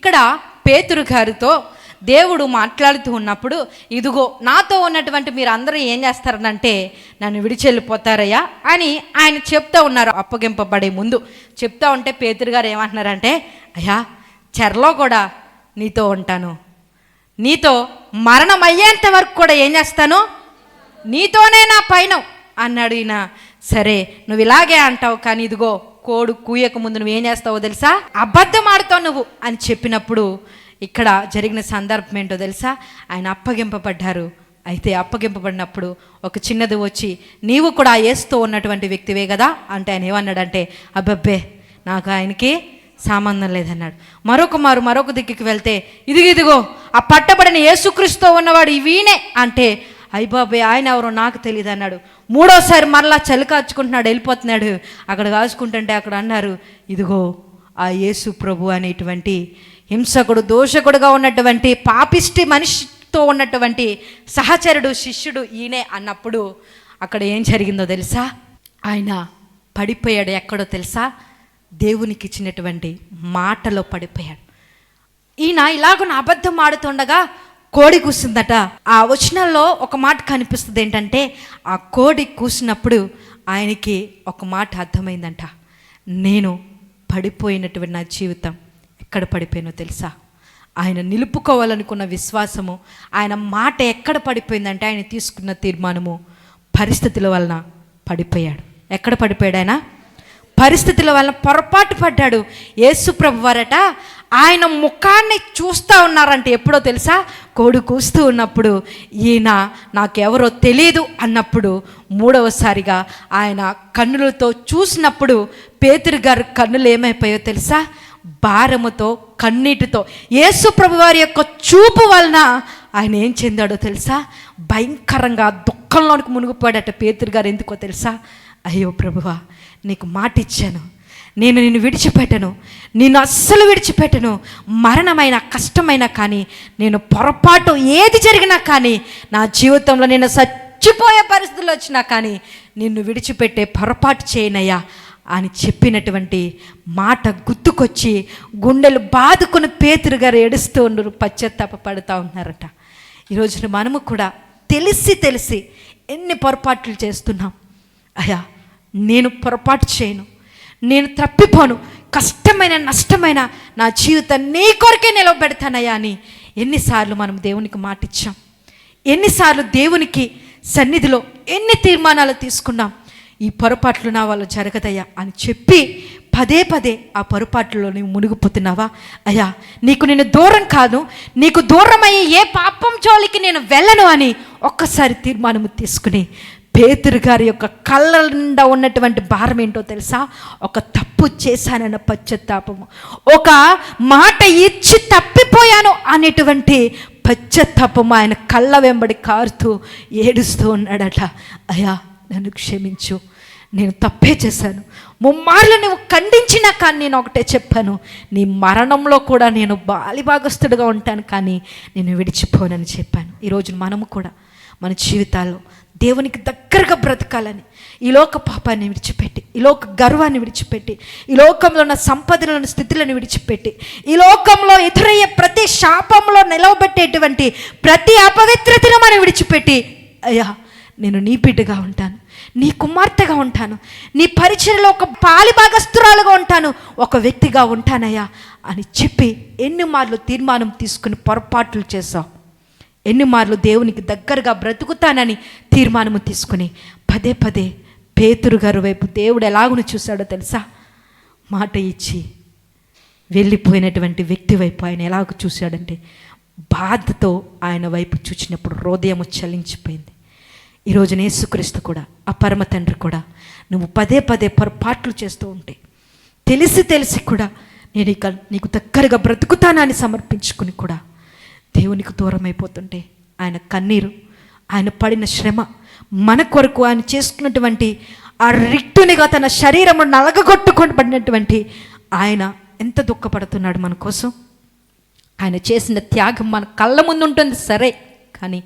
ఇక్కడ పేతురు గారితో దేవుడు మాట్లాడుతూ ఉన్నప్పుడు ఇదిగో నాతో ఉన్నటువంటి మీరు అందరూ ఏం చేస్తారనంటే నన్ను విడిచెళ్ళిపోతారయ్యా అని ఆయన చెప్తా ఉన్నారు అప్పగింపబడే ముందు. చెప్తా ఉంటే పేతురు గారు ఏమంటున్నారంటే అయ్యా చెరలో కూడా నీతో ఉంటాను. నీతో మరణం అయ్యేంత వరకు కూడా ఏం చేస్తాను? నీతోనే నా పైన అన్నాడు ఈయన సరే నువ్వు ఇలాగే అంటావు కానీ ఇదిగో కోడు కూయక ముందు నువ్వు ఏం చేస్తావో తెలుసా? అబద్ధం ఆడుతావు నువ్వు అని చెప్పినప్పుడు ఇక్కడ జరిగిన సందర్భం ఏంటో తెలుసా? ఆయన అప్పగింపబడ్డారు. అయితే అప్పగింపబడినప్పుడు ఒక చిన్నది వచ్చి నీవు కూడా ఏస్తూ ఉన్నటువంటి వ్యక్తివే కదా? అంటే ఆయన ఏమన్నాడంటే అబ్బబ్బే నాకు ఆయనకి సంబంధం లేదన్నాడు. మరొక మారు మరొక దిక్కుకి వెళ్తే ఇదిగో ఇదిగో ఆ పట్టబడిన యేసుక్రీస్తు ఉన్నవాడు వీనే అంటే అయ్యబాబే ఆయన ఎవరో నాకు తెలియదు అన్నాడు మూడోసారి మరలా చలి కాచుకుంటున్నాడు వెళ్ళిపోతున్నాడు. అక్కడ కాచుకుంటుంటే అక్కడ అన్నారు ఇదిగో ఆ యేసు ప్రభు అనేటువంటి హింసకుడు దోషకుడుగా ఉన్నటువంటి పాపిష్టి మనిషితో ఉన్నటువంటి సహచరుడు శిష్యుడు ఈయనే అన్నప్పుడు అక్కడ ఏం జరిగిందో తెలుసా? ఆయన పడిపోయాడు ఎక్కడో తెలుసా? దేవునికి ఇచ్చినటువంటి మాటలో పడిపోయాడు. ఈయన ఇలాగున అబద్ధం ఆడుతుండగా కోడి కూసిందట. ఆ వచనంలో ఒక మాట కనిపిస్తుంది ఏంటంటే ఆ కోడి కూసినప్పుడు ఆయనకి ఒక మాట అర్థమైందంట. నేను పడిపోయినటువంటి నా జీవితం ఎక్కడ పడిపోయినో తెలుసా? ఆయన నిలుపుకోవాలనుకున్న విశ్వాసము ఆయన మాట ఎక్కడ పడిపోయిందంటే ఆయన తీసుకున్న తీర్మానము పరిస్థితుల వలన పడిపోయాడు. ఎక్కడ పడిపోయాడు ఆయన? పరిస్థితుల వలన పొరపాటు పడ్డాడు. యేసుప్రభు వారట ఆయన ముఖాన్ని చూస్తూ ఉన్నారంటే. ఎప్పుడో తెలుసా? కోడి కూస్తూ ఉన్నప్పుడు ఈయన నాకెవరో తెలియదు అన్నప్పుడు మూడవసారిగా ఆయన కన్నులతో చూసినప్పుడు పేతురు గారు కన్నులు ఏమైపోయో తెలుసా? భారముతో కన్నీటితో యేసు ప్రభు వారి యొక్క చూపు వలన ఆయన ఏం చెందాడో తెలుసా? భయంకరంగా దుఃఖంలోనికి మునిగిపోయాడట పేతురు గారు. ఎందుకో తెలుసా? అయ్యో ప్రభువా నీకు మాట ఇచ్చాను నేను నిన్ను విడిచిపెట్టను. నిన్ను అస్సలు విడిచిపెట్టను. మరణమైన కష్టమైన కానీ నేను పొరపాటు ఏది జరిగినా కానీ నా జీవితంలో నేను చచ్చిపోయే పరిస్థితులు వచ్చినా కానీ నిన్ను విడిచిపెట్టే పొరపాటు చేయనయ్యా అని చెప్పినటువంటి మాట గుర్తుకొచ్చి గుండెలు బాదుకుని పేతురు గారు ఏడుస్తూ ఉన్నారు పశ్చాత్తాప పడుతూ ఉన్నారట. ఈరోజున మనము కూడా తెలిసి తెలిసి ఎన్ని పొరపాట్లు చేస్తున్నాం. అయ్యా నేను పొరపాటు చేయను. నేను తప్పిపోను. కష్టమైన నష్టమైన నా జీవితం నీ కొరకే నిలవబెడతానయ్యా అని ఎన్నిసార్లు మనం దేవునికి మాటిచ్చాం. ఎన్నిసార్లు దేవునికి సన్నిధిలో ఎన్ని తీర్మానాలు తీసుకున్నాం. ఈ పొరపాట్లు నా వాళ్ళు జరగదయ్యా అని చెప్పి పదే పదే ఆ పొరపాట్లలో నువ్వు మునిగిపోతున్నావా? అయ్యా నీకు నేను దూరం కాదు నీకు దూరమయ్యే ఏ పాపం జోలికి నేను వెళ్ళను అని ఒక్కసారి తీర్మానము తీసుకుని పేతురు గారి యొక్క కళ్ళ నిండా ఉన్నటువంటి భారం ఏంటో తెలుసా? ఒక తప్పు చేశానన్న పశ్చాత్తాపము. ఒక మాట ఇచ్చి తప్పిపోయాను అనేటువంటి పశ్చాత్తాపము ఆయన కళ్ళ వెంబడి కారుతూ ఏడుస్తూ ఉన్నాడట. అయ్యా నన్ను క్షమించు. నేను తప్పే చేశాను. ముమ్మార్లు నువ్వు ఖండించినా కానీ నేను ఒకటే చెప్పాను. నీ మరణంలో కూడా నేను బాలిభాగస్తుడుగా ఉంటాను కానీ నేను విడిచిపోనని చెప్పాను. ఈరోజు మనము కూడా మన జీవితాల్లో దేవునికి దగ్గరగా బ్రతకాలని. ఈ లోక పాపాన్ని విడిచిపెట్టి ఈ లోక గర్వాన్ని విడిచిపెట్టి ఈ లోకంలో ఉన్న సంపదలను స్థితులను విడిచిపెట్టి ఈ లోకంలో ఎదురయ్యే ప్రతి శాపంలో నిలవబెట్టేటువంటి ప్రతి అపవిత్రతను మనం విడిచిపెట్టి అయ్యా నేను నీ బిడ్డగా ఉంటాను నీ కుమార్తెగా ఉంటాను నీ పరిచయలో ఒక పాలి భాగస్థురాలుగా ఉంటాను ఒక వ్యక్తిగా ఉంటానయ్యా అని చెప్పి ఎన్ని మార్లు తీర్మానం తీసుకుని పొరపాట్లు చేసావు ఎన్ని మార్లు దేవునికి దగ్గరగా బ్రతుకుతానని తీర్మానము తీసుకుని పదే పదే పేతురు గారు వైపు దేవుడు ఎలాగును చూశాడో తెలుసా? మాట ఇచ్చి వెళ్ళిపోయినటువంటి వ్యక్తి వైపు ఆయన ఎలాగ చూశాడంటే బాధతో ఆయన వైపు చూచినప్పుడు హృదయం చలించిపోయింది. ఈరోజు నేసుక్రీస్తు కూడా ఆ పరమ తండ్రి కూడా నువ్వు పదే పదే పొరపాట్లు చేస్తూ ఉంటే తెలిసి తెలిసి కూడా నేను ఇక నీకు దగ్గరగా బ్రతుకుతానని సమర్పించుకుని కూడా దేవునికి దూరం అయిపోతుంటే ఆయన కన్నీరు ఆయన పడిన శ్రమ మన కొరకు ఆయన చేసుకున్నటువంటి ఆ రిట్టునిగా తన శరీరము నలగగొట్టుకొని పడినటువంటి ఆయన ఎంత దుఃఖపడుతున్నాడు మన కోసం? ఆయన చేసిన త్యాగం మన కళ్ళ ముందు ఉంటుంది సరే. కానీ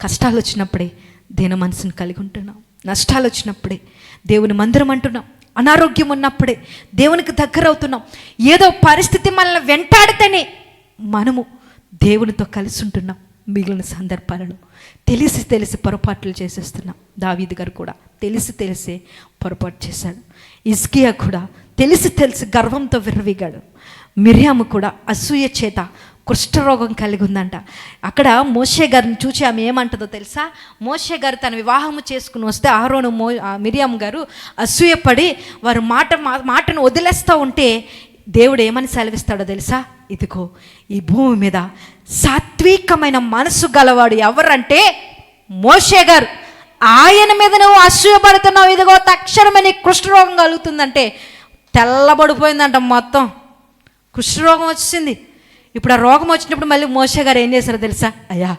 కష్టాలు వచ్చినప్పుడే దీన మనసును కలిగి ఉంటున్నాం. నష్టాలు వచ్చినప్పుడే దేవుని మందిరం అంటున్నాం. అనారోగ్యం ఉన్నప్పుడే దేవునికి దగ్గర అవుతున్నాం ఏదో పరిస్థితి మనల్ని వెంటాడితేనే మనము దేవునితో కలిసి ఉంటున్నాం మిగిలిన సందర్భాలలో. తెలిసి తెలిసి పొరపాట్లు చేసేస్తున్నాం. దావీద్ గారు కూడా తెలిసి తెలిసే పొరపాటు చేశాడు. ఇస్కియా కూడా తెలిసి తెలిసి గర్వంతో విర్రవీగాడు. మిరియాము కూడా అసూయ చేత కుష్ఠరోగం కలిగి ఉందంట. అక్కడ మోషే గారిని చూసి ఆమె ఏమంటుందో తెలుసా? మోషే గారు తన వివాహము చేసుకుని వస్తే ఆరోను మో ఆ గారు అసూయపడి వారు మాట మా- మాటను వదిలేస్తూ ఉంటే దేవుడు ఏమని సెలవిస్తాడో తెలుసా? ఇదిగో ఈ భూమి మీద సాత్వికమైన మనసు గలవాడు ఎవరంటే మోషే గారు. ఆయన మీద నువ్వు అసూయపడుతున్నావు ఇదిగో తక్షణమే నీకు కుష్ఠరోగం కలుగుతుందంటే తెల్లబడిపోయిందంట మొత్తం. కుష్ఠరోగం వచ్చింది. ఇప్పుడు ఆ రోగం వచ్చినప్పుడు మళ్ళీ మోషే గారు ఏం చేశారో తెలుసా? అయ్యా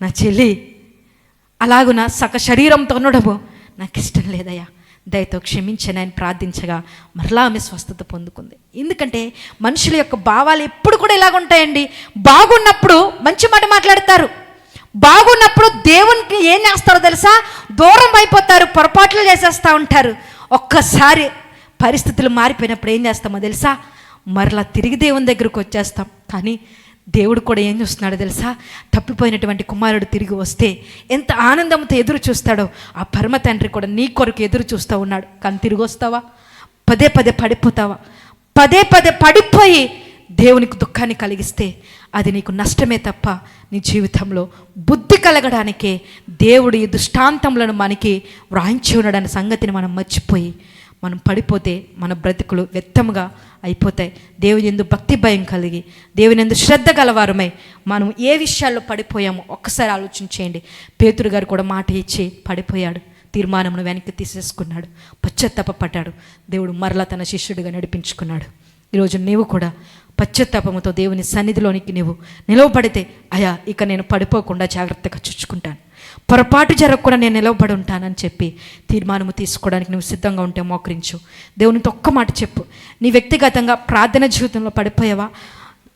నా చెల్లి అలాగున సక శరీరంతో ఉండడము నాకు ఇష్టం లేదయ్యా. దయతో క్షమించని ఆయన ప్రార్థించగా మరలా ఆమె స్వస్థత పొందుకుంది. ఎందుకంటే మనుషుల యొక్క భావాలు ఎప్పుడు కూడా ఇలాగ ఉంటాయండి బాగున్నప్పుడు మంచి మాట మాట్లాడతారు. బాగున్నప్పుడు దేవునికి ఏం చేస్తారో తెలుసా? దూరం అయిపోతారు పొరపాట్లు చేసేస్తూ ఉంటారు. ఒక్కసారి పరిస్థితులు మారిపోయినప్పుడు ఏం చేస్తామో తెలుసా? మరలా తిరిగి దేవుని దగ్గరకు వచ్చేస్తాం. కానీ దేవుడు కూడా ఏం చూస్తున్నాడో తెలుసా? తప్పిపోయినటువంటి కుమారుడు తిరిగి వస్తే ఎంత ఆనందంతో ఎదురు చూస్తాడో ఆ పరమ తండ్రి కూడా నీ కొరకు ఎదురు చూస్తూ ఉన్నాడు. కానీ తిరిగి వస్తావా? పదే పదే పడిపోతావా? పదే పదే పడిపోయి దేవునికి దుఃఖాన్ని కలిగిస్తే అది నీకు నష్టమే తప్ప నీ జీవితంలో బుద్ధి కలగడానికే దేవుడు ఈ దృష్టాంతములను మనకి వ్రాయించి ఉన్నాడనే సంగతిని మనం మర్చిపోయి మనం పడిపోతే మన బ్రతుకులు వ్యర్థముగా అయిపోతాయి. దేవుని ఎందు భక్తి భయం కలిగి దేవుని ఎందు శ్రద్ధ గలవారమై మనం ఏ విషయాల్లో పడిపోయామో ఒక్కసారి ఆలోచించేయండి పేతురు గారు కూడా మాట ఇచ్చి పడిపోయాడు. తీర్మానమును వెనక్కి తీసేసుకున్నాడు. పశ్చాత్తాప పడ్డాడు దేవుడు మరలా తన శిష్యుడిగా నడిపించుకున్నాడు. ఈరోజు నీవు కూడా పశ్చాత్తాపముతో దేవుని సన్నిధిలోనికి నీవు నిలవబడితే అయా ఇక నేను పడిపోకుండా జాగ్రత్తగా చూచుకుంటాను పొరపాటు జరగకుండా నేను నిలవబడి ఉంటానని చెప్పి తీర్మానము తీసుకోవడానికి నువ్వు సిద్ధంగా ఉంటే మోకరించు. దేవునితో ఒక్క మాట చెప్పు. నీ వ్యక్తిగతంగా ప్రార్థన జీవితంలో పడిపోయావా?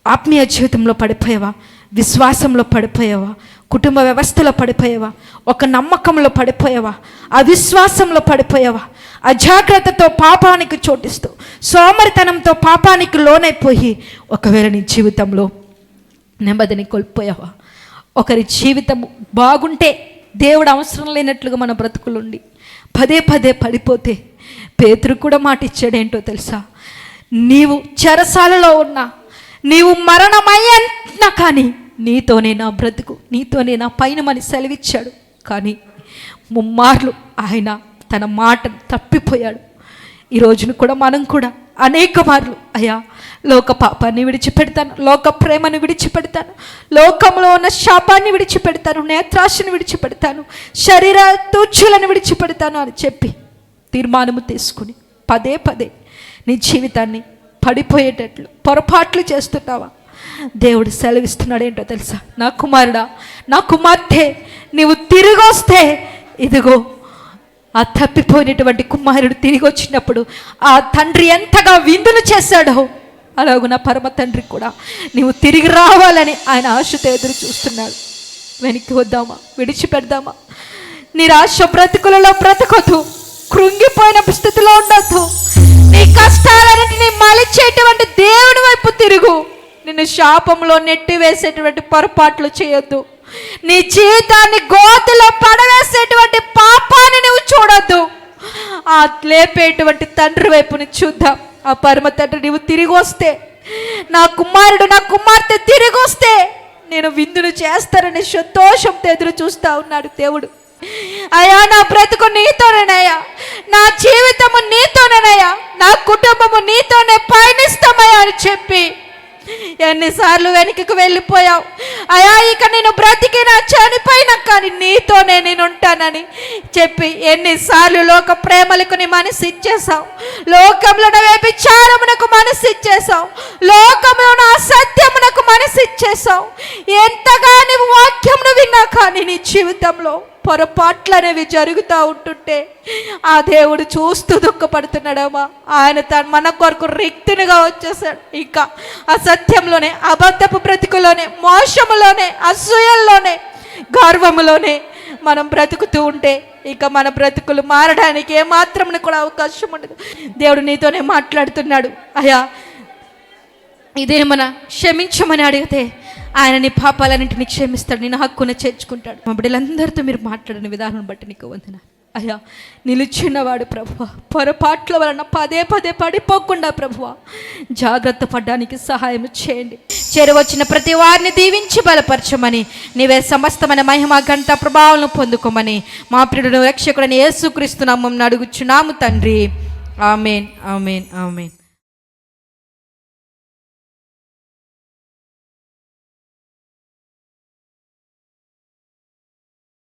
ఆత్మీయ జీవితంలో పడిపోయావా? విశ్వాసంలో పడిపోయావా? కుటుంబ వ్యవస్థలో పడిపోయావా? ఒక నమ్మకంలో పడిపోయావా? అవిశ్వాసంలో పడిపోయావా? అజాగ్రత్తతో పాపానికి చోటిస్తూ సోమరితనంతో పాపానికి లోనైపోయి ఒకవేళ నీ జీవితంలో నెమ్మదిని కోల్పోయావా? ఒకరి జీవితం బాగుంటే దేవుడు అవసరం లేనట్లుగా మన బ్రతుకులుండి. పదే పదే పడిపోతే పేతురు కూడా మాట ఇచ్చాడేంటో తెలుసా? నీవు చెరసాలలో ఉన్నా నీవు మరణమయ్యన్నా కానీ నీతోనే నా బ్రతుకు నీతోనే నా పైన మని సెలవిచ్చాడు. కానీ ముమ్మార్లు ఆయన తన మాట తప్పిపోయాడు. ఈ రోజున కూడా మనం కూడా అనేక మార్లు. అయ్యా లోక పాపాన్ని విడిచిపెడతాను లోక ప్రేమను విడిచిపెడతాను లోకంలో ఉన్న శాపాన్ని విడిచిపెడతాను నేత్రాశను విడిచిపెడతాను శరీర తూచులను విడిచిపెడతాను అని చెప్పి తీర్మానము తీసుకుని పదే పదే నీ జీవితాన్ని పడిపోయేటట్లు పొరపాట్లు చేస్తున్నావా? దేవుడు సెలవిస్తున్నాడు ఏంటో తెలుసా? నా కుమారుడా నా కుమార్తె నీవు తిరిగొస్తే ఇదిగో ఆ తప్పిపోయినటువంటి కుమారుడు తిరిగి వచ్చినప్పుడు ఆ తండ్రి ఎంతగా విందులు చేశాడో అలాగూ నా పరమ తండ్రి కూడా నీవు తిరిగి రావాలని ఆయన ఆశతో ఎదురు చూస్తున్నాడు. వెనక్కి వద్దామా? విడిచిపెడదామా? నిరాశ బ్రతుకులలో బ్రతకొద్దు. కృంగిపోయిన స్థితిలో ఉండొద్దు. నీ కష్టాలన్నింటినీ మలిచేటువంటి దేవుడి వైపు తిరుగు. నిన్ను శాపంలో నెట్టివేసేటువంటి పొరపాట్లు చేయొద్దు. నీ జీవితాన్ని గోతులో పడవేసేటువంటి పాపాన్ని నువ్వు చూడొద్దు. ఆ లేపేటువంటి తండ్రి వైపుని చూద్దాం. ఆ పరమ తండ్రి నువ్వు తిరిగి వస్తే నా కుమారుడు నా కుమార్తె తిరిగి వస్తే నేను విందును చేస్తానని సంతోషంతో ఎదురు చూస్తా ఉన్నాడు దేవుడు. అయ్యా నా బ్రతుకు నీతోనేనయ్యా. నా జీవితము నీతోనేనయ్యా. నా కుటుంబము నీతోనే పయనిస్తామయ్యా అని చెప్పి ఎన్నిసార్లు వెనుకకు వెళ్ళిపోయావు. అయా ఇక నేను బ్రతికినా చనిపోయినా కానీ నీతోనే నేను ఉంటానని చెప్పి ఎన్నిసార్లు లోక ప్రేమలకు నీ మనసు ఇచ్చేసావు లోకంలో వ్యభిచారమునకు మనసు ఇచ్చేసావు లోకంలో అసత్యమునకు మనసు ఇచ్చేసావు ఎంతగా నీవు వాక్యమును విన్నా కానీ నీ జీవితంలో పొరపాట్లు అనేవి జరుగుతూ ఉంటుంటే ఆ దేవుడు చూస్తూ దుఃఖపడుతున్నాడమ్మా. ఆయన తన మన కొరకు రిక్తునిగా వచ్చేసాడు. ఇంకా అసత్యంలోనే అబద్ధపు బ్రతుకులోనే మోసములోనే అసూయల్లోనే గర్వములోనే మనం బ్రతుకుతూ ఉంటే ఇక మన బ్రతుకులు మారడానికి ఏమాత్రం కూడా అవకాశం ఉండదు. దేవుడు నీతోనే మాట్లాడుతున్నాడు. అయ్యా ఇదేమన క్షమించమని అడిగితే ఆయన నీ పాపాలన్నింటినీ క్షమిస్తాడు నేను హక్కున చేర్చుకుంటాడు. మా బిడ్డలందరితో మీరు మాట్లాడిన విధానం బట్టి నీకు వందన అయ్యా నిలుచున్నవాడు ప్రభువ. పొరపాట్ల వలన పదే పదే పడిపోకుండా ప్రభువ. జాగ్రత్త పడడానికి సహాయం చేయండి. చేరవచ్చిన ప్రతి వారిని దీవించి బలపరచమని నీవే సమస్తమైన మహిమ గంట ప్రభావం పొందుకోమని మా ప్రియుడు రక్షకుడని యేసుక్రీస్తు అడుగుచున్నాము తండ్రి. Amen amen amen.